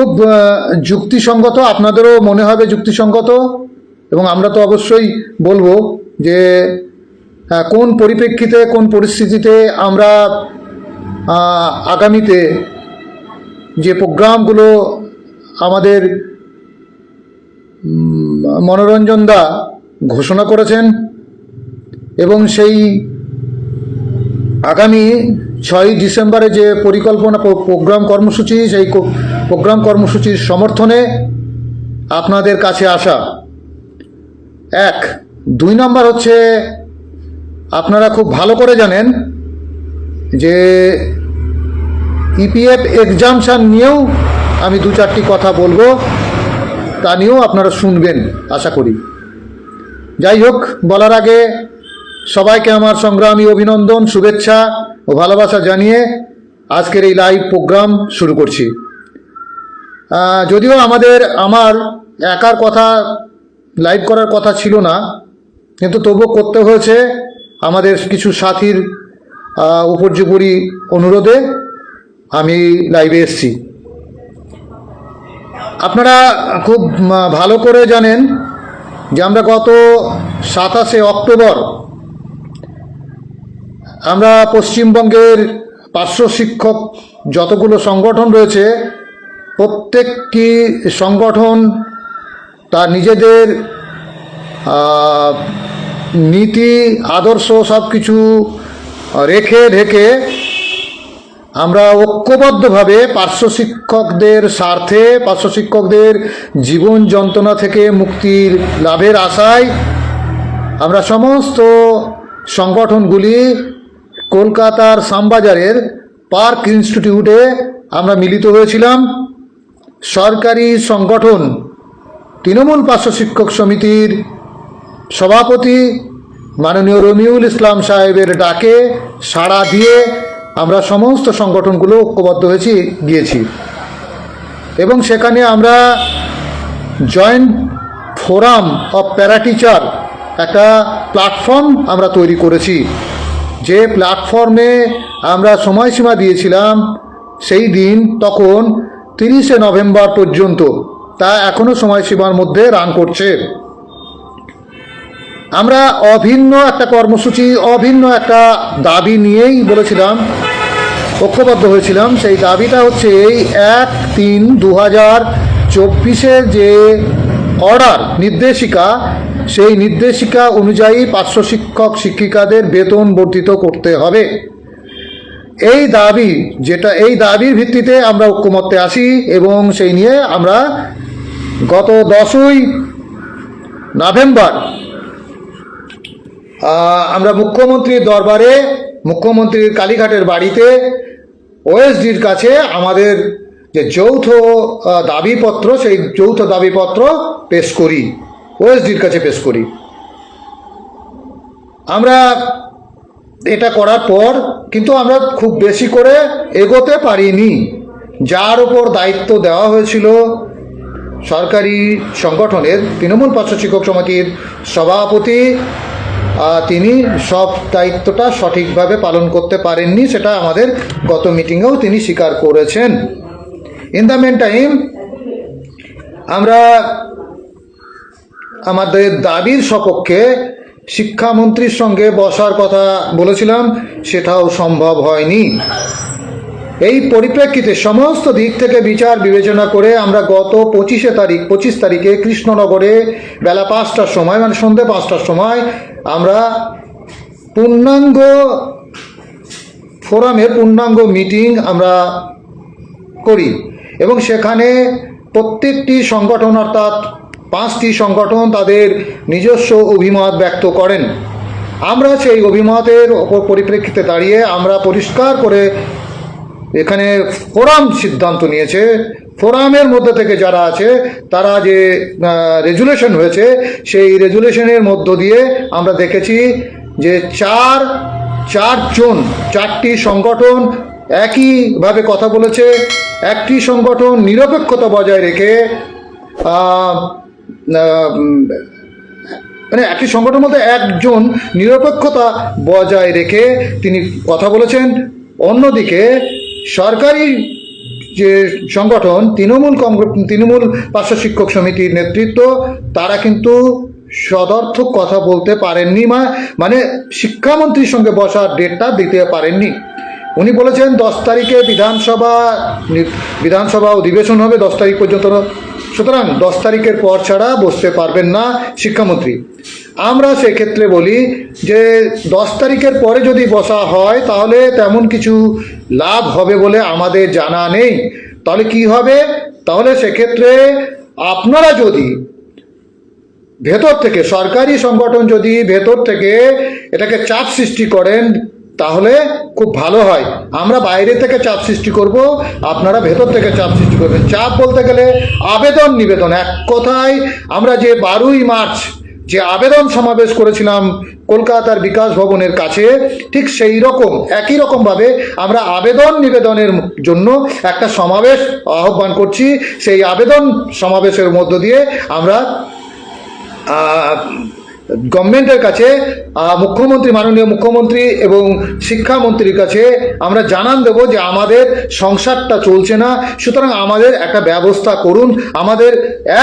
খুব যুক্তিসঙ্গত, আপনাদেরও মনে হবে যুক্তিসঙ্গত, এবং আমরা তো অবশ্যই বলব যে কোন পরিপ্রেক্ষিতে, কোন পরিস্থিতিতে আমরা আগামীতে যে প্রোগ্রামগুলো আমাদের মনোরঞ্জন দা ঘোষণা করেছেন, এবং সেই আগামী ছয়ই ডিসেম্বরে যে পরিকল্পনা প্রো- প্রোগ্রাম কর্মসূচি, সেই প্রোগ্রাম কর্মসূচির সমর্থনে আপনাদের কাছে আসা। এক, দুই নম্বর হচ্ছে, আপনারা খুব ভালো করে জানেন যে ইপিএফ এক্সামশান নিয়েও আমি দু চারটি কথা বলব, তা নিয়েও আপনারা শুনবেন, আশা করি। যাই হোক, বলার আগে সবাইকে আমার সংগ্রামী অভিনন্দন, শুভেচ্ছা। ও ভালোবাসা জানিয়ে আজকের এই লাইভ প্রোগ্রাম শুরু করছি। যদিও আমাদের, আমার একার কথা লাইভ করার কথা ছিল না, কিন্তু তবুও করতে হয়েছে আমাদের কিছু সাথীর উপর্যুপরি অনুরোধে আমি লাইভে এসছি। আপনারা খুব ভালো করে জানেন যে আমরা গত সাতাশে অক্টোবর আমরা পশ্চিমবঙ্গের পার্শ্ব শিক্ষক যতগুলো সংগঠন রয়েছে, প্রত্যেকটি সংগঠন তার নিজেদের নীতি, আদর্শ সব কিছু রেখে ঢেকে আমরা ঐক্যবদ্ধভাবে পার্শ্ব শিক্ষকদের স্বার্থে, পার্শ্ব শিক্ষকদের জীবন যন্ত্রণা থেকে মুক্তির লাভের আশায় আমরা সমস্ত সংগঠনগুলি কলকাতার শ্যামবাজারের পার্ক ইনস্টিটিউটে আমরা মিলিত হয়েছিলাম। সরকারি সংগঠন, তৃণমূল পার্শ্ব শিক্ষক সমিতির সভাপতি মাননীয় রমিউল ইসলাম সাহেবের ডাকে সাড়া দিয়ে আমরা সমস্ত সংগঠনগুলো ঐক্যবদ্ধ হয়েছি, গিয়েছি। এবং সেখানে আমরা joint forum of para teacher একটা প্ল্যাটফর্ম আমরা তৈরি করেছি। যে প্ল্যাটফর্মে আমরা সময়সীমা দিয়েছিলাম, সেই দিন তখন তিরিশে নভেম্বর পর্যন্ত তা এখনও সময়সীমার মধ্যে রান করছে। আমরা অভিন্ন একটা কর্মসূচি, অভিন্ন একটা দাবি নিয়েই বলেছিলাম ঐক্যবদ্ধ হয়েছিলাম। সেই দাবিটা হচ্ছে এই এক তিন দু হাজার চব্বিশের যে অর্ডার, নির্দেশিকা সেই নির্দেশিকা অনুযায়ী পার্শ্ব শিক্ষক শিক্ষিকাদের বেতন বর্ধিত করতে হবে। এই দাবি, যেটা, এই দাবির ভিত্তিতে আমরা ঐক্যমত্যে আসি এবং সেই নিয়ে আমরা গত দশই নভেম্বর আমরা মুখ্যমন্ত্রীর দরবারে, মুখ্যমন্ত্রীর কালীঘাটের বাড়িতে ওএসডির কাছে আমাদের যে যৌথ দাবিপত্র, সেই যৌথ দাবিপত্র পেশ করি। ওএসডির কাছে পেশ করি। আমরা এটা করার পর কিন্তু আমরা খুব বেশি করে এগোতে পারিনি। যার ওপর দায়িত্ব দেওয়া হয়েছিল সরকারি সংগঠনের তৃণমূল পার্শ্ব শিক্ষক সমিতির সভাপতি তিনি সব দায়িত্বটা সঠিকভাবে পালন করতে পারেননি, সেটা আমাদের গত মিটিংয়েও তিনি স্বীকার করেছেন। ইন দ্য মেন টাইম আমরা আমাদের দাবির সপক্ষে শিক্ষামন্ত্রীর সঙ্গে বসার কথা বলেছিলাম, সেটাও সম্ভব হয়নি। এই পরিপ্রেক্ষিতে সমস্ত দিক থেকে বিচার বিবেচনা করে আমরা গত পঁচিশে তারিখ, পঁচিশ তারিখে কৃষ্ণনগরে বেলা পাঁচটার সময় মানে সন্ধ্যে পাঁচটার সময় আমরা পূর্ণাঙ্গ ফোরামের পূর্ণাঙ্গ মিটিং আমরা করি এবং সেখানে প্রত্যেকটি সংগঠন অর্থাৎ পাঁচটি সংগঠন তাদের নিজস্ব অভিমত ব্যক্ত করেন। আমরা সেই অভিমতের ওপর পরিপ্রেক্ষিতে দাঁড়িয়ে আমরা পরিষ্কার করে এখানে ফোরাম সিদ্ধান্ত নিয়েছে। ফোরামের মধ্যে থেকে যারা আছে, তারা যে রেজুলেশন হয়েছে, সেই রেজুলেশনের মধ্য দিয়ে আমরা দেখেছি যে চার, চারজন, চারটি সংগঠন একইভাবে কথা বলেছে। একটি সংগঠন নিরপেক্ষতা বজায় রেখে মানে একটি সংগঠনের মধ্যে একজন নিরপেক্ষতা বজায় রেখে তিনি কথা বলেছেন। অন্যদিকে সরকারি যে সংগঠন, তৃণমূল কংগ্রেস তৃণমূল পার্শ্ব শিক্ষক সমিতির নেতৃত্ব, তারা কিন্তু সদর্থক কথা বলতে পারেননি, মা মানে শিক্ষামন্ত্রীর সঙ্গে বসার ডেটটা দিতে পারেননি। উনি বলেছেন, দশ তারিখে বিধানসভা বিধানসভা অধিবেশন হবে, দশ তারিখ পর্যন্ত সুতরাং দশ তারিখের পর ছাড়া বসতে পারবেন না শিক্ষামন্ত্রী। আমরা সেক্ষেত্রে বলি যে দশ তারিখের পরে যদি বসা হয়, তাহলে তেমন কিছু লাভ হবে বলে আমাদের জানা নেই। তাহলে কি হবে? তাহলে সেক্ষেত্রে আপনারা যদি ভেতর থেকে, সরকারি সংগঠন যদি ভেতর থেকে এটাকে চাপ সৃষ্টি করেন তাহলে খুব ভালো হয়। আমরা বাইরে থেকে চাপ সৃষ্টি করব, আপনারা ভেতর থেকে চাপ সৃষ্টি করবেন। চাপ বলতে গেলে আবেদন নিবেদন। এক কথায় আমরা যে বারোই মার্চ যে আবেদন সমাবেশ করেছিলাম কলকাতার বিকাশ ভবনের কাছে, ঠিক সেই রকম, একই রকমভাবে আমরা আবেদন নিবেদনের জন্য একটা সমাবেশ আহ্বান করছি। সেই আবেদন সমাবেশের মধ্য দিয়ে আমরা গভর্নমেন্টের কাছে মুখ্যমন্ত্রী, মাননীয় মুখ্যমন্ত্রী এবং শিক্ষামন্ত্রীর কাছে আমরা জানান দেব যে আমাদের সংসারটা চলছে না। সুতরাং আমাদের একটা ব্যবস্থা করুন। আমাদের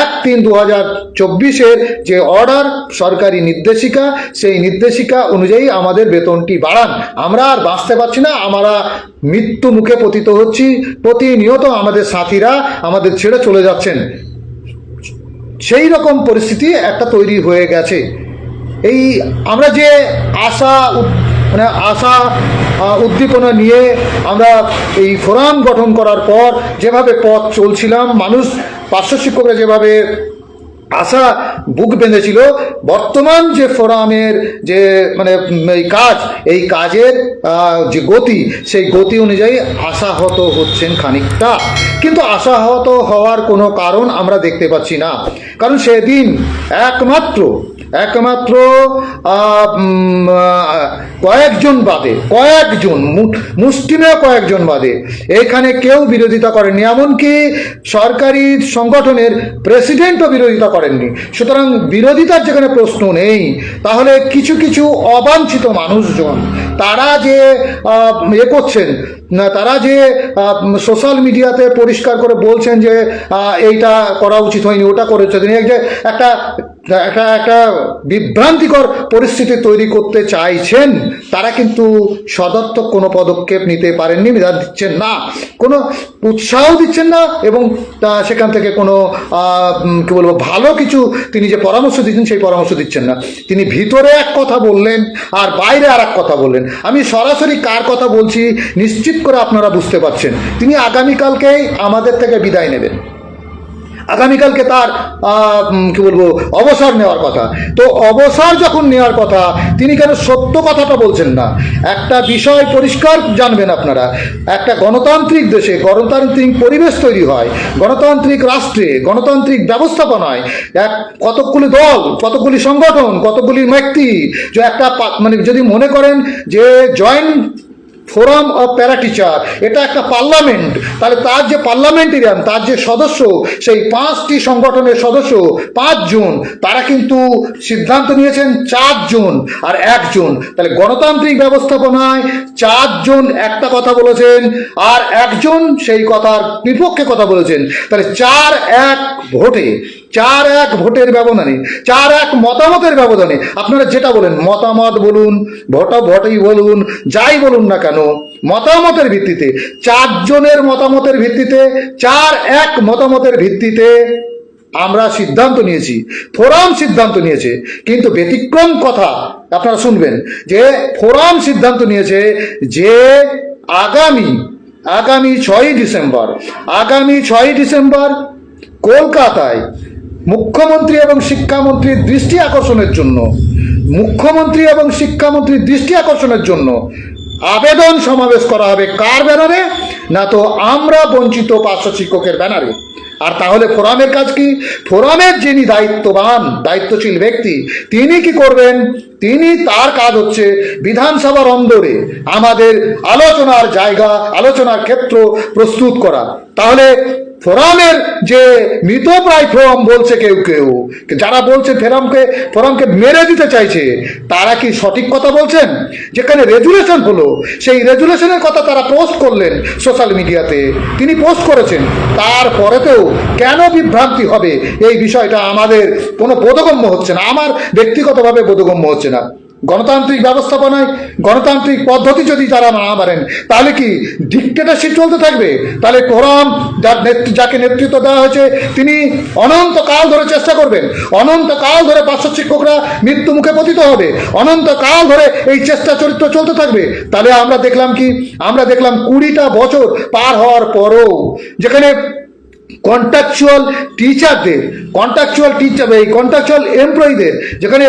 এক তিন দু হাজার চব্বিশের যে অর্ডার, সরকারি নির্দেশিকা, সেই নির্দেশিকা অনুযায়ী আমাদের বেতনটি বাড়ান। আমরা আর বাঁচতে পারছি না, আমরা মৃত্যু মুখে পতিত হচ্ছি। প্রতিনিয়ত আমাদের সাথীরা আমাদের ছেড়ে চলে যাচ্ছেন। সেই রকম পরিস্থিতি একটা তৈরি হয়ে গেছে। এই আমরা যে আশা মানে আশা উদ্দীপনা নিয়ে আমরা এই ফোরাম গঠন করার পর যেভাবে পথ চলছিলাম, মানুষ পার্শ্ব শিক্ষকরা যেভাবে আশা বুক বেঁধেছিল, বর্তমান যে ফোরামের যে মানে এই কাজ, এই কাজের যে গতি, সেই গতি অনুযায়ী আশাহত হচ্ছেন খানিকটা। কিন্তু আশাহত হওয়ার কোনো কারণ আমরা দেখতে পাচ্ছি না। কারণ সেদিন একমাত্র একমাত্র কয়েকজন বাদে, কয়েকজন মুষ্টিমেয় কয়েকজন বাদে। এখানে কেউ বিরোধিতা করেননি, এমনকি সরকারি সংগঠনের প্রেসিডেন্টও বিরোধিতা করেননি। সুতরাং বিরোধিতার যেখানে প্রশ্ন নেই, তাহলে কিছু কিছু অবাঞ্ছিত মানুষজন, তারা যে এ করছেন তারা যে সোশ্যাল মিডিয়াতে পরিষ্কার করে বলছেন যে এইটা করা উচিত হয়নি, ওটা করেছে, তিনি যে একটা একটা একটা বিভ্রান্তিকর পরিস্থিতি তৈরি করতে চাইছেন, তারা কিন্তু সদর্থক কোনো পদক্ষেপ নিতে পারেননি, বিধান দিচ্ছেন না। কোনো উৎসাহ দিচ্ছেন না এবং সেখান থেকে কোনো কি বলব, ভালো কিছু তিনি যে পরামর্শ দিচ্ছেন সেই পরামর্শ দিচ্ছেন না। তিনি ভিতরে এক কথা বললেন আর বাইরে আর এক কথা বললেন। আমি সরাসরি কার কথা বলছি, নিশ্চিত করে আপনারা বুঝতে পারছেন। তিনি আগামীকালকেই আমাদের থেকে বিদায় নেবেন। আগামীকালকে তার কি বলব, অবসর নেওয়ার কথা। তো অবসর যখন নেওয়ার কথা, তিনি কেন সত্য কথাটা বলছেন না? একটা বিষয় পরিষ্কার জানবেন আপনারা। একটা গণতান্ত্রিক দেশে গণতান্ত্রিক পরিবেশ তৈরি হয়, গণতান্ত্রিক রাষ্ট্রে গণতান্ত্রিক ব্যবস্থাপনায় এক কতকগুলি দল, কতকগুলি সংগঠন কতগুলি ব্যক্তি, যে একটা মানে যদি মনে করেন যে joint forum of para teacher এটা একটা পার্লামেন্ট। তাহলে তার যে পার্লামেন্টেরিয়ান, তার যে সদস্য, সেই পাঁচটি সংগঠনের সদস্য, পাঁচ পাঁচজন তারা কিন্তু সিদ্ধান্ত নিয়েছেন চার চারজন আর একজন তাহলে গণতান্ত্রিক ব্যবস্থাপনায় চার চারজন একটা কথা বলেছেন আর একজন সেই কথার বিপক্ষে কথা বলেছেন। তাহলে চার এক ভোটে, চার এক ভোটের ব্যবধানে, চার এক মতামতের ব্যবধানে আপনারা যেটা বলেন, মতামত বলুন ভোটা ভোটই বলুন, যাই বলুন না কেন মতামতের ভিত্তিতে। চারজনের মতামতের ভিত্তিতে, চার এক মতামতের ভিত্তিতে আমরা সিদ্ধান্ত নিয়েছি। ফোরাম সিদ্ধান্ত নিয়েছে। কিন্তু ব্যতিক্রম কথা আপনারা শুনবেন যে, ফোরাম সিদ্ধান্ত নিয়েছে যে, আগামী আগামী ছয়ই ডিসেম্বর, আগামী ছয়ই ডিসেম্বর কলকাতায় মুখ্যমন্ত্রী এবং শিক্ষামন্ত্রীর দৃষ্টি আকর্ষণের জন্য, মুখ্যমন্ত্রী এবং শিক্ষামন্ত্রীর দৃষ্টি আকর্ষণের জন্য আবেদন সমাবেশ করা হবে কার ব্যানারে? না তো আমরা বঞ্চিত পার্শ্ব শিক্ষকের ব্যানারে। আর তাহলে ফোরামের কাজ কি? ফোরামের যিনি দায়িত্ববান, দায়িত্বশীল ব্যক্তি, তিনি কি করবেন? তিনি তার কাজ হচ্ছে বিধানসভার অন্দরে আমাদের আলোচনার জায়গা, আলোচনার ক্ষেত্র প্রস্তুত করা। তাহলে ফোরামের যে মৃতপ্রায় ফোরাম বলছে কেউ কেউ, যারা বলছে ফেরামকে, ফোরামকে মেরে দিতে চাইছে, তারা কি সঠিক কথা বলছেন? যেখানে রেজুলেশন হলো, সেই রেজুলেশনের কথা তারা পোস্ট করলেন সোশ্যাল মিডিয়াতে। তিনি পোস্ট করেছেন, তারপরেতেও কেন বিভ্রান্তি হবে? এই বিষয়টা আমাদের কোনো বোধগম্য হচ্ছে না, আমার ব্যক্তিগতভাবে বোধগম্য হচ্ছে না। গণতান্ত্রিক ব্যবস্থাপনায় গণতান্ত্রিক পদ্ধতি যদি তারা না মানেন, তাহলে কি ডিক্টেটারশিপ চলতে থাকবে? তাহলে কোরআন যার যাকে নেতৃত্ব দেওয়া হয়েছে, তিনি অনন্তকাল ধরে চেষ্টা করবেন। অনন্তকাল ধরে পার্শ্ব শিক্ষকরা মৃত্যু মুখে পতিত হবে। অনন্তকাল ধরে এই চেষ্টা চরিত্র চলতে থাকবে। তাহলে আমরা দেখলাম কি? আমরা দেখলাম কুড়িটা বছর পার হওয়ার পরও যেখানে কন্ট্রাকচুয়াল টিচারদের কন্ট্রাকচুয়াল টিচার এই কন্ট্রাকচুয়াল এমপ্লয়ীদের যেখানে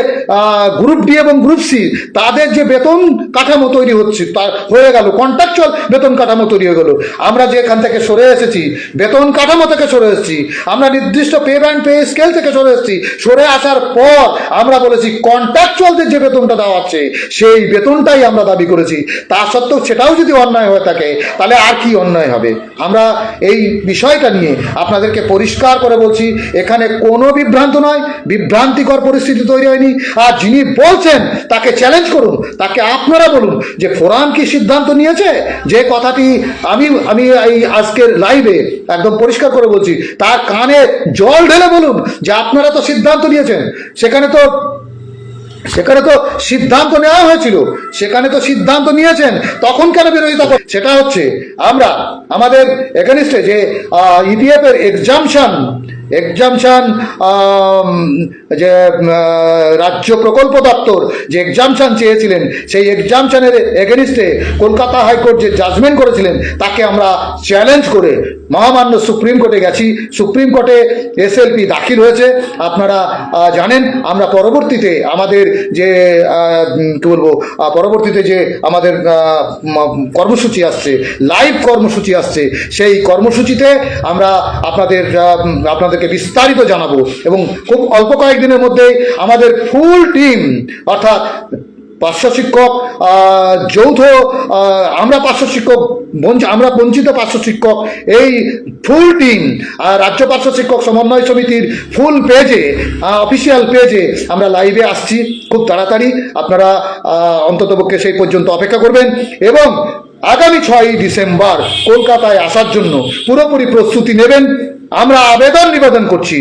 গ্রুপ ডি এবং গ্রুপ সি তাদের যে বেতন কাঠামো তৈরি হচ্ছে, তা হয়ে গেল কন্ট্রাকচুয়াল বেতন কাঠামো তৈরি হয়ে গেল। আমরা যে এখান থেকে সরে এসেছি, বেতন কাঠামো থেকে সরে এসেছি, আমরা নির্দিষ্ট পে ব্যান্ড পে স্কেল থেকে সরে এসেছি, সরে আসার পর আমরা বলেছি কন্ট্রাকচুয়ালদের যে বেতনটা দেওয়া হচ্ছে সেই বেতনটাই আমরা দাবি করেছি। তা সত্ত্বেও সেটাও যদি অন্যায় হয়ে থাকে, তাহলে আর কি অন্যায় হবে? আমরা এই বিষয়টা নিয়ে আপনাদেরকে পরিষ্কার করে বলছি, এখানে কোনো বিভ্রান্ত নয়, বিভ্রান্তিকর পরিস্থিতি তৈরি হয়নি। আর যিনি বলছেন, তাকে চ্যালেঞ্জ করুন, তাকে আপনারা বলুন যে ফোরাম কি সিদ্ধান্ত নিয়েছে? যে কথাটি আমি আমি এই আজকের লাইভে একদম পরিষ্কার করে বলছি, তার কানে জল ঢেলে বলুন যে আপনারা তো সিদ্ধান্ত নিয়েছেন। সেখানে তো সেখানে তো সিদ্ধান্ত নেওয়া হয়েছিল। সেখানে তো সিদ্ধান্ত নিয়েছেন। তখন কেন বিরোধিতা কর- সেটা হচ্ছে, আমরা আমাদের এখানিস্টে যে ইপিএফ এর এক্সামশন এক্সামশন যে রাজ্য প্রকল্প দপ্তর যে এক্সামশন চেয়েছিলেন, সেই এক্সামশনের এগেনিস্টে কলকাতা হাইকোর্ট যে জাজমেন্ট করেছিলেন, তাকে আমরা চ্যালেঞ্জ করে মহামান্য সুপ্রিম কোর্টে গেছি। সুপ্রিম কোর্টে এসএলপি দাখিল হয়েছে। আপনারা জানেন, আমরা পরবর্তীতে আমাদের যে কি বলব পরবর্তীতে যে আমাদের কর্মসূচি আসছে, লাইভ কর্মসূচি আসছে, সেই কর্মসূচিতে আমরা আপনাদের আপনাদেরকে বিস্তারিত জানাব। এবং খুব অল্প কয়েকদিনের মধ্যেই আমাদের ফুল টিম, অর্থাৎ পার্শ্ব শিক্ষক যৌথ আমরা পার্শ্ব শিক্ষক আমরা বঞ্চিত পার্শ্ব শিক্ষক এই ফুল টিম রাজ্য পার্শ্ব শিক্ষক সমন্বয় সমিতির ফুল পেজে অফিসিয়াল পেজে আমরা লাইভে আসছি। খুব তাড়াতাড়ি আপনারা অন্ততপক্ষে সেই পর্যন্ত অপেক্ষা করবেন এবং আগামী ছয়ই ডিসেম্বর কলকাতায় আসার জন্য পুরোপুরি প্রস্তুতি নেবেন। আমরা আবেদন নিবেদন করছি।